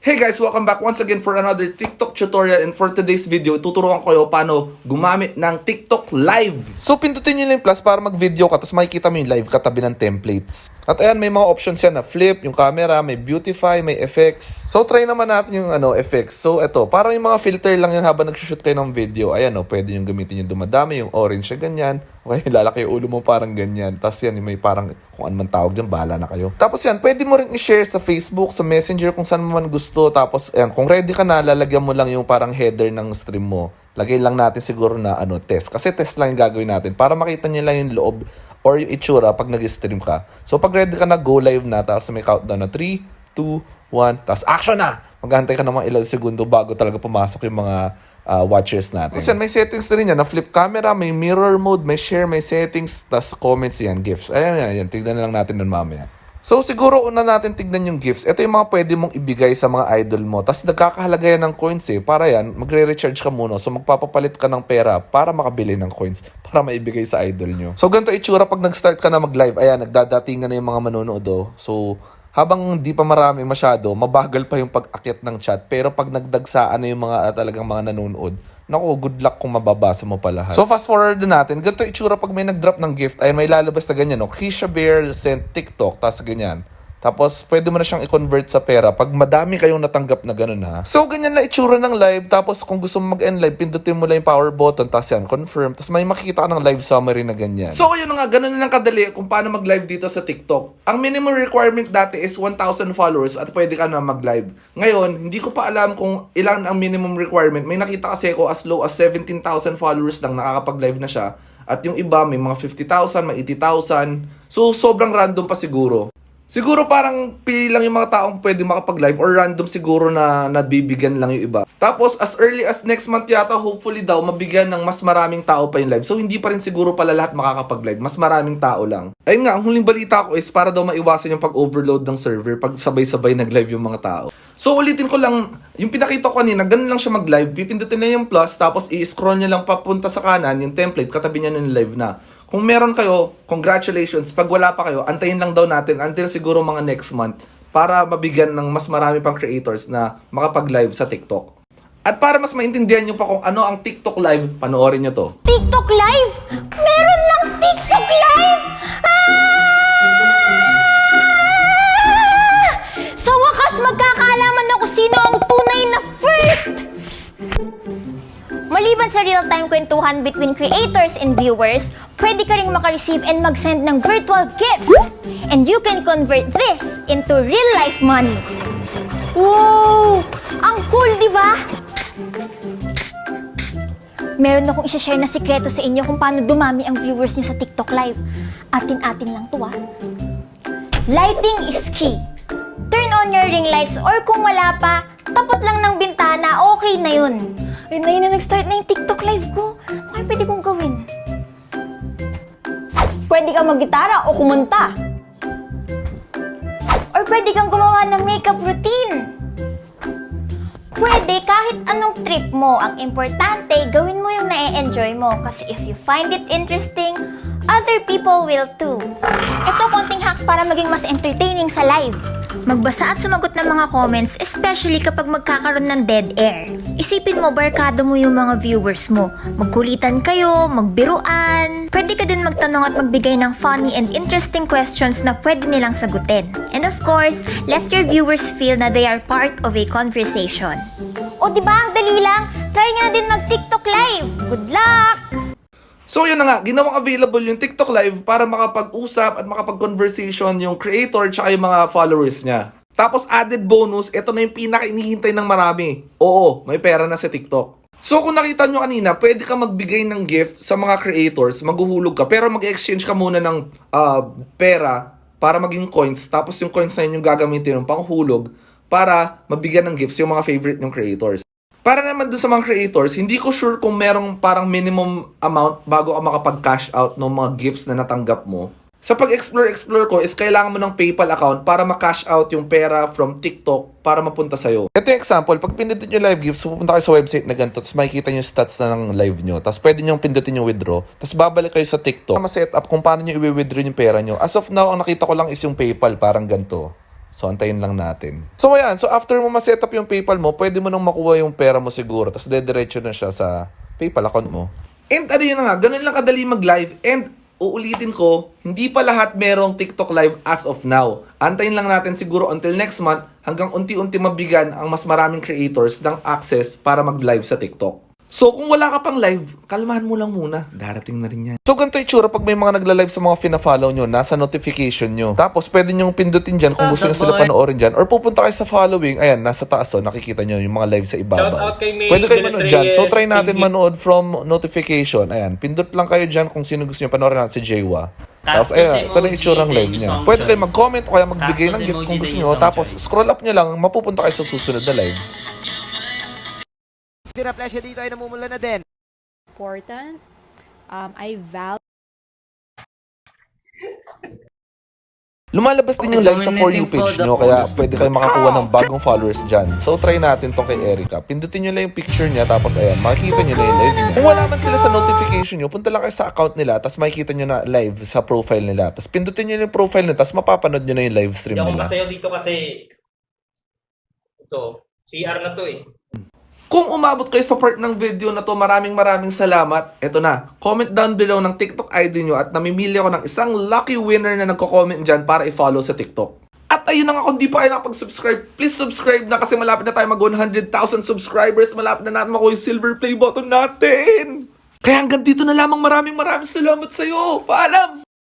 Hey guys, welcome back once again for another TikTok tutorial. And for today's video, tuturuan ko kayo paano gumamit ng TikTok Live. So pindutin nyo lang yung plus para mag-video ka tapos makikita mo yung live katabi ng templates. At ayan, may mga options yan na flip, yung camera, may beautify, may effects. So try naman natin yung ano effects. So eto, parang yung mga filter lang yan habang nag-shoot kayo ng video. Ayan o, pwede yung gamitin yung dumadami, yung orange na ganyan. Okay, lalaki yung ulo mo parang ganyan. Tapos yan, may parang kung ano man tawag dyan, bahala na kayo. Tapos yan, pwede mo rin i-share sa Facebook, sa Messenger, kung saan mo man gusto. Tapos yan, kung ready ka na, lalagyan mo lang yung parang header ng stream mo. Lagay lang natin siguro na ano, test. Kasi test lang yung gagawin natin para makita niyo lang yung loob or yung itsura pag nag-stream ka. So pag ready ka na, go live na. Tapos may countdown na 3, 2, 1, tapos action na! Maghantay ka ng mga ilang segundo bago talaga pumasok yung mga uh, watchers natin. Kasi may settings na rin yan. Na flip camera, may mirror mode, may share, may settings, tas comments yan, gifts. Ayan, ayan, ayan. Tignan na lang natin nun mamaya. So siguro una natin tignan yung gifts. Ito yung mga pwede mong ibigay sa mga idol mo. Tapos nagkakahalaga yan ng coins eh. Para yan, magre-recharge ka muna. So magpapapalit ka ng pera para makabili ng coins. Para maibigay sa idol nyo. So ganito itsura pag nag-start ka na mag-live. Ayan, nagdadatingan na yung mga manonood oh. So habang di pa marami masyado, mabagal pa yung pag-akit ng chat. Pero pag nagdagsaan na yung mga ah, talagang mga nanonood, Naku, good luck kung mababasa mo pa lahat. So fast forward na natin. Ganito itsura pag may nag-drop ng gift. Ayun, may lalabas na ganyan. No? Krisha Bear sent TikTok. Tapos ganyan. Tapos, pwede mo na siyang i-convert sa pera pag madami kayong natanggap na ganun ha. So, ganyan na itsura ng live. Tapos, kung gusto mo mag-end live, pindutin mo lang yung power button. Tapos yan, confirm. Tapos, may makikita ka ng live summary na ganyan. So, ayun nga, ganun na lang kadali kung paano mag-live dito sa TikTok. Ang minimum requirement dati is 1,000 followers at pwede ka na mag-live. Ngayon, hindi ko pa alam kung ilan ang minimum requirement. May nakita kasi ako as low as 17,000 followers lang nakakapag-live na siya. At yung iba, may mga 50,000, may 80,000. So, sobrang random pa siguro. Siguro parang pili lang yung mga taong pwede makapag-live or random siguro na nabibigyan lang yung iba. Tapos as early as next month yata, hopefully daw mabigyan ng mas maraming tao pa yung live. So hindi pa rin siguro pala lahat makakapag-live. Mas maraming tao lang. Ayun nga, ang huling balita ko is para daw maiwasan yung pag-overload ng server pag sabay-sabay nag-live yung mga tao. So ulitin ko lang, yung pinakita ko kanina, ganun lang siya mag-live. Pipindutin na yung plus, tapos i-scroll niya lang papunta sa kanan, yung template, katabi niya ng live na. Kung meron kayo, congratulations. Pag wala pa kayo, antayin lang daw natin until siguro mga next month para mabigyan ng mas marami pang creators na makapag-live sa TikTok. At para mas maintindihan nyo pa kung ano ang TikTok Live, panoorin nyo to. TikTok Live! Maliban sa real-time kwentuhan between creators and viewers, pwede ka ring makareceive and mag-send ng virtual gifts. And you can convert this into real-life money. Wow! Ang cool, di ba? Meron akong isa-share na sikreto sa inyo kung paano dumami ang viewers niyo sa TikTok Live. Atin-atin lang to ah. Lighting is key. Turn on your ring lights or kung wala pa, tapot lang ng bintana, okay na yun. Ayun na yun na nag-start na yung TikTok Live ko. Ano pwede kong gawin? Pwede kang mag-gitara o kumanta. Or pwede kang gumawa ng makeup routine. Pwede kahit anong trip mo. Ang importante, gawin mo yung na-enjoy mo. Kasi if you find it interesting, other people will too. Ito konting hacks para maging mas entertaining sa live. Magbasa at sumagot ng mga comments, especially kapag magkakaroon ng dead air. Isipin mo, barkado mo yung mga viewers mo. Magkulitan kayo, magbiruan. Pwede ka din magtanong at magbigay ng funny and interesting questions na pwede nilang sagutin. And of course, let your viewers feel na they are part of a conversation. O di ba ang dali lang? Try nyo din mag-TikTok live. Good luck! So yun na nga, ginawang available yung TikTok Live para makapag-usap at makapag-conversation yung creator tsaka yung mga followers niya. Tapos added bonus, ito na yung pinaka inihintay ng marami. Oo, may pera na sa TikTok. So kung nakita nyo kanina, pwede ka magbigay ng gift sa mga creators, maghuhulog ka, pero mag-exchange ka muna ng ah, pera para maging coins. Tapos yung coins na yun yung gagamitin ng panghulog para mabigyan ng gifts yung mga favorite ng creators. Para naman dun sa mga creators, hindi ko sure kung merong parang minimum amount bago ka makapag-cash out ng mga gifts na natanggap mo. Sa pag-explore-explore ko is kailangan mo ng PayPal account para ma-cash out yung pera from TikTok para mapunta sa'yo. Ito yung example, pag pindutin nyo live gifts, pupunta kayo sa website na ganito, tapos makikita nyo stats na ng live nyo, tapos pwede nyo pindutin yung withdraw, tapos babalik kayo sa TikTok. Ma-set up kung paano nyo i-withdraw yung pera nyo. As of now, ang nakita ko lang is yung PayPal, parang ganito. So, antayin lang natin. So, ayan. So, after mo ma-set up yung PayPal mo, pwede mo nang makuha yung pera mo siguro. Tapos, dediretso na siya sa PayPal account mo. And ano yun na nga, ganun lang kadali mag-live. And uulitin ko, hindi pa lahat merong TikTok live as of now. Antayin lang natin siguro until next month hanggang unti-unti mabigyan ang mas maraming creators ng access para mag-live sa TikTok. So kung wala ka pang live, kalmahan mo lang muna. Darating na rin yan. So ganito yung tsura pag may mga nagla-live sa mga fina-follow nyo, nasa notification nyo. Tapos pwede nyo pindutin dyan kung gusto nyo sila panoorin dyan. Or pupunta kayo sa following, ayan, nasa taas o, nakikita nyo yung mga live sa Shout ibabaw. out kay May Pwede kayo manood dyan. So try natin manood from notification. Ayan, pindot lang kayo dyan kung sino gusto nyo panoorin natin si Jaywa. Tapos ayan, ito na yung itsurang live niya. Pwede kayo mag-comment o kaya magbigay ng gift kung gusto nyo. Tapos scroll up nyo lang, mapupunta kayo sa susunod na live. Si Raplesio dito ay namumula na din. important. Um, I value Lumalabas din yung live sa For You page nyo, kaya pwede kayo makakuha ng bagong followers dyan. So, try natin tong kay Erica. Pindutin nyo lang yung picture niya, tapos ayan, makikita nyo na yung live niya. Kung wala man sila sa notification nyo, punta lang kayo sa account nila, tapos makikita nyo na live sa profile nila. Tapos pindutin nyo yung profile nila, tapos mapapanood nyo na yung live stream Hindi ako nila. masayaw dito kasi ito, CR na to eh. Kung umabot kayo sa part ng video na to, maraming maraming salamat. Eto na, comment down below ng TikTok ID nyo at namimili ako ng isang lucky winner na nagko-comment dyan para i-follow sa TikTok. At ayun na nga, kung di pa kayo nakapag-subscribe, please subscribe na kasi malapit na tayo mag 100,000 subscribers. Malapit na natin makuha yung silver play button natin. Kaya hanggang dito na lamang maraming maraming salamat sa'yo. Paalam!